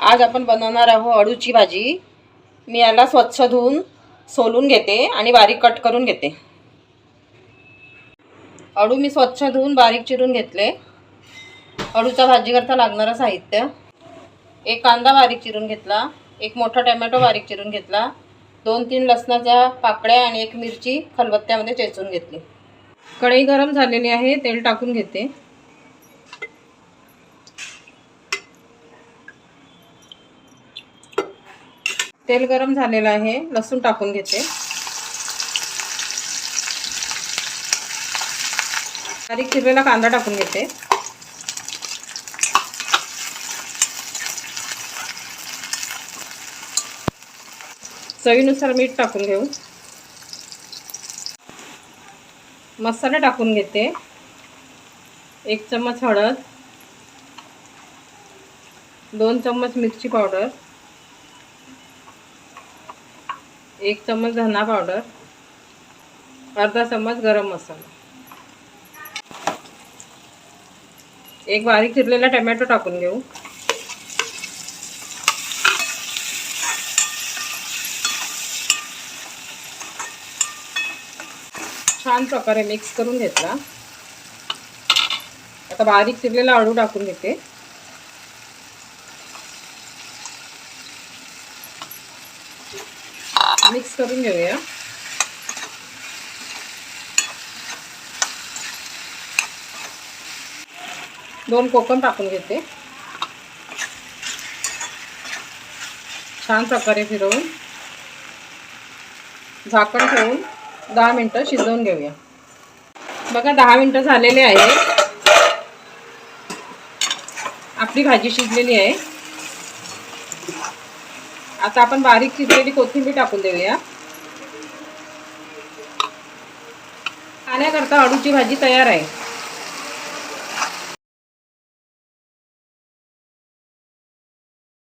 आज आपण बनवणार आहोत अळूची भाजी. मी याला स्वच्छ धुवून सोलून घेते आणि बारीक कट करून घेते. अळू मी स्वच्छ धुवून बारीक चिरून घेतले. अळूचा भाजी करता लागणारं साहित्य. एक कांदा बारीक चिरून घेतला. एक मोठा टमॅटो बारीक चिरून घेतला. दोन तीन लसणाच्या पाकळ्या आणि एक मिरची खलबत्त्यामध्ये चेचून घेतली. कढई गरम झालेली आहे तेल टाकून घेते. तेल गरम झालेलं आहे. लसूण टाकून घेते. बारीक चिरलेला कांदा टाकून घेते. चवीनुसार मीठ टाकून घेऊ. मसाले टाकून घेते. एक चम्मच हळद. दोन चम्मच मिरची पावडर. एक चम्मच धना पावडर अर्धा चम्मच गरम मसाला. एक बारीक चिरलेला टमॅटो टाकून घेऊ. छान प्रकारे मिक्स करून घेतला. आता बारीक चिरलेला अळू टाकून घेते. मिक्स करून घेऊया. दोन कोकम टाकून घेते. छान प्रकारे फिरवून. झाकण ठेवून दहा मिनटं शिजवून घेऊया. बघा दहा मिनटं झालेले आहे आपली भाजी शिजलेली आहे. आता आपण बारीक चिरलेली कोथिंबीर टाकून देऊया. खाण्याकरता अळूची भाजी तयार आहे.